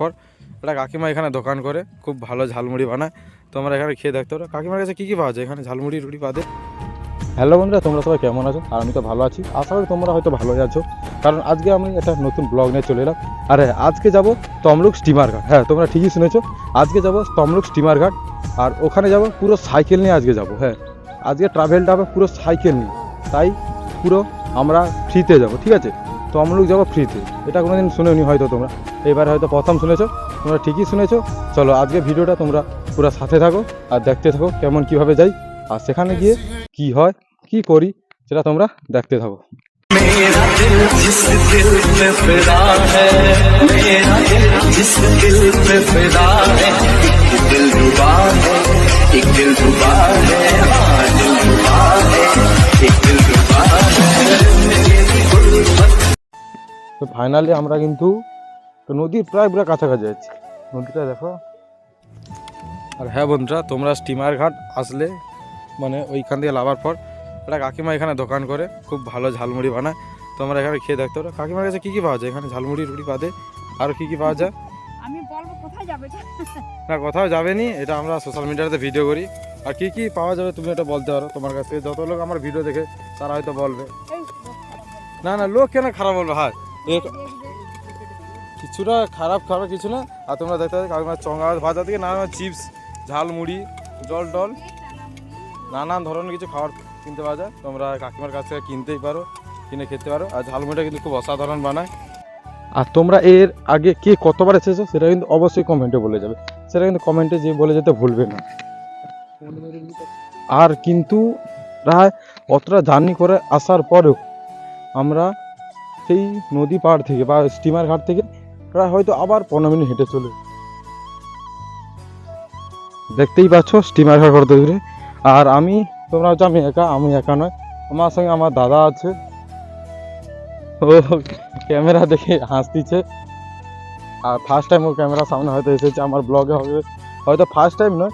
পর একটা কাকিমা এখানে দোকান করে, খুব ভালো ঝালমুড়ি বানায়। তোমরা এখানে খেয়ে দেখতে পারো। কাকিমার কাছে কী কী পাওয়া যায়? এখানে ঝালমুড়ি, রুটি বাদে হ্যালো বন্ধুরা, তোমরা সবাই কেমন আছো? আর আমি তো ভালো আছি। আশা করি তোমরা হয়তো ভালোই আছো। কারণ আজকে আমি একটা নতুন ব্লগ নিয়ে চলে এলাম। আরে, আজকে যাব তমলুক স্টিমার ঘাট। হ্যাঁ তোমরা ঠিকই শুনেছো। আজকে যাব তমলুক স্টিমার ঘাট। আর ওখানে যাব পুরো সাইকেল নিয়ে আজকে যাব। হ্যাঁ আজকে ট্রাভেলটা হবে পুরো সাইকেল নিয়ে। তাই পুরো আমরা ফ্রিতে যাব, ঠিক আছে? তমলুক যাব ফ্রিতে এটা কোনোদিন শুনেনি হয়তো তোমরা এবারে হয়তো প্রথম শুনেছো তোমরা ঠিকই শুনেছো চলো আজকে ভিডিওটা তোমরা পুরো সাথে থাকো আর দেখতে থাকো কেমন কিভাবে যাই আর সেখানে গিয়ে কি হয় কি করি সেটা তোমরা দেখতে থাকো मेरा दिल जिस दिल पे फिदा है मेरा दिल जिस दिल पे फिदा है एक दिल रुबा है एक दिल रुबा है हाँ ফাইনালি আমরা কিন্তু তো নদীর প্রায় পুরো কাছাকাছি যাচ্ছি নদীটা দেখো। আর হ্যাঁ বন্ধুরা তোমরা স্টিমার ঘাট আসলে মানে ওইখান থেকে লাভার পর একটা কাকিমা এখানে দোকান করে খুব ভালো ঝালমুড়ি বানায়। তোমরা এখানে খেয়ে দেখতে পারো। কাকিমার কাছে কী কী পাওয়া যায়? এখানে ঝালমুড়ি রুটি বাদে আর কী কী পাওয়া যায়? আমি বলব কোথায় যাবে না কোথাও যাবেনি এটা আমরা সোশ্যাল মিডিয়াতে ভিডিও করি। আর কী কী পাওয়া যাবে তুমি এটা বলতে পারো তোমার কাছ। থেকে যত লোক আমার ভিডিও দেখে তারা হয়তো বলবে। না না লোক কেন খারাপ বলবে? হ্যাঁ। কিছুটা খারাপ খারাপ কিছু না। আর তোমরা দেখতে পাচ্ছ কাকিমার চঙ্গা ভাজা থেকে নানা চিপস, ঝালমুড়ি, জল টল, নানান ধরনের কিছু খাবার কিনতে পাওয়া যায়। তোমরা কাকিমার কাছ থেকে কিনতেই পারো, কিনে খেতে পারো। আর ঝালমুড়িটা কিন্তু খুব অসাধারণ বানায়। আর তোমরা এর আগে কে কতবার এসেছ, সেটা কিন্তু অবশ্যই কমেন্টে বলে যাবে। সেটা কিন্তু কমেন্টে যে বলে যেতে ভুলবে না। আর কিন্তু প্রায় অতটা জার্নি করে আসার পরেও আমরা সেই নদী পাড় থেকে বা স্টিমার ঘাট থেকে প্রায় হয়তো আবার পনেরো মিনিট হেঁটে চলে। দেখতেই পাচ্ছ, স্টিমার ঘাট কত দূরে। আর আমি তোমরা হচ্ছে আমি একা আমি একা নয়। আমার সঙ্গে আমার দাদা আছে। ও, ক্যামেরা দেখে হাসতিছে। আর ফার্স্ট টাইম ও ক্যামেরার সামনে হয়তো এসেছে, আমার ব্লগে হবে। হয়তো ফার্স্ট টাইম নয়।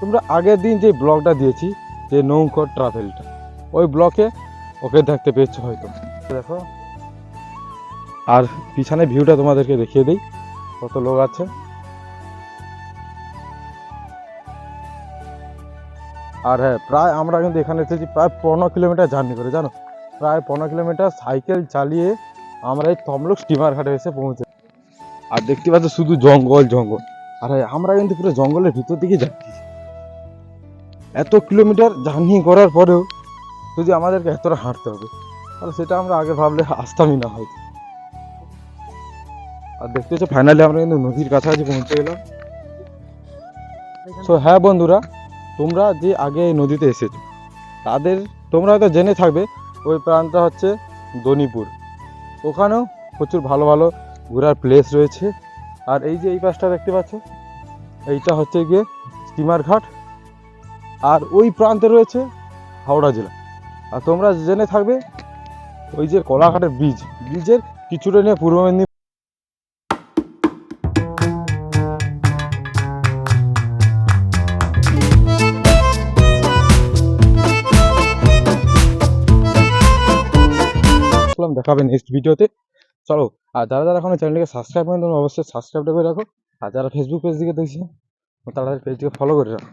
তোমরা আগের দিন যে ব্লগটা দিয়েছি, যে নৌকো ট্রাভেলটা ওই ব্লকে ওকে দেখতে পেয়েছ হয়তো। দেখো আর পিছনে ভিউটা তোমাদেরকে দেখিয়ে দিই কত লোক আছে। আর হ্যাঁ প্রায় আমরা কিন্তু এখানে এসেছি প্রায় পনেরো কিলোমিটার জার্নি করে জানো? প্রায় পনেরো কিলোমিটার সাইকেল চালিয়ে আমরা এই তমলুক স্টিমার ঘাটে এসে পৌঁছে আর দেখতে পাচ্ছ শুধু জঙ্গল জঙ্গল। আর হ্যাঁ, আমরা কিন্তু পুরো জঙ্গলের ভিতর দিকে যাচ্ছি। এত কিলোমিটার জার্নি করার পরেও যদি আমাদেরকে এতটা হাঁটতে হবে তাহলে সেটা আমরা আগে ভাবলে আসতামই না হয়তো। আর দেখতে হচ্ছে ফাইনালি আমরা কিন্তু নদীর কাছাকাছি পৌঁছে গেলাম সো হ্যাঁ বন্ধুরা, তোমরা যে আগে এই নদীতে এসেছ, তাদের তোমরা হয়তো জেনে থাকবে, ওই প্রান্তটা হচ্ছে দনিপুর। ওখানেও প্রচুর ভালো ভালো ঘোরার প্লেস রয়েছে। আর এই যে এই পাশটা দেখতে পাচ্ছ, এইটা হচ্ছে গিয়ে স্টিমার ঘাট। আর ওই প্রান্তে রয়েছে হাওড়া জেলা। আর তোমরা জেনে থাকবে, ওই যে কলাঘাটের ব্রিজ ব্রিজের কিছুটা নিয়ে পূর্ব মেদিনীপুর আসলাম দেখাবে নেক্সট ভিডিওতে। চলো, আর যারা যারা এখন চ্যানেলটিকে সাবস্ক্রাইব করেন তোমরা অবশ্যই সাবস্ক্রাইবটা করে রাখো। আর যারা ফেসবুক পেজ দিকে দেখছ তারা পেজটিকে ফলো করে রাখো।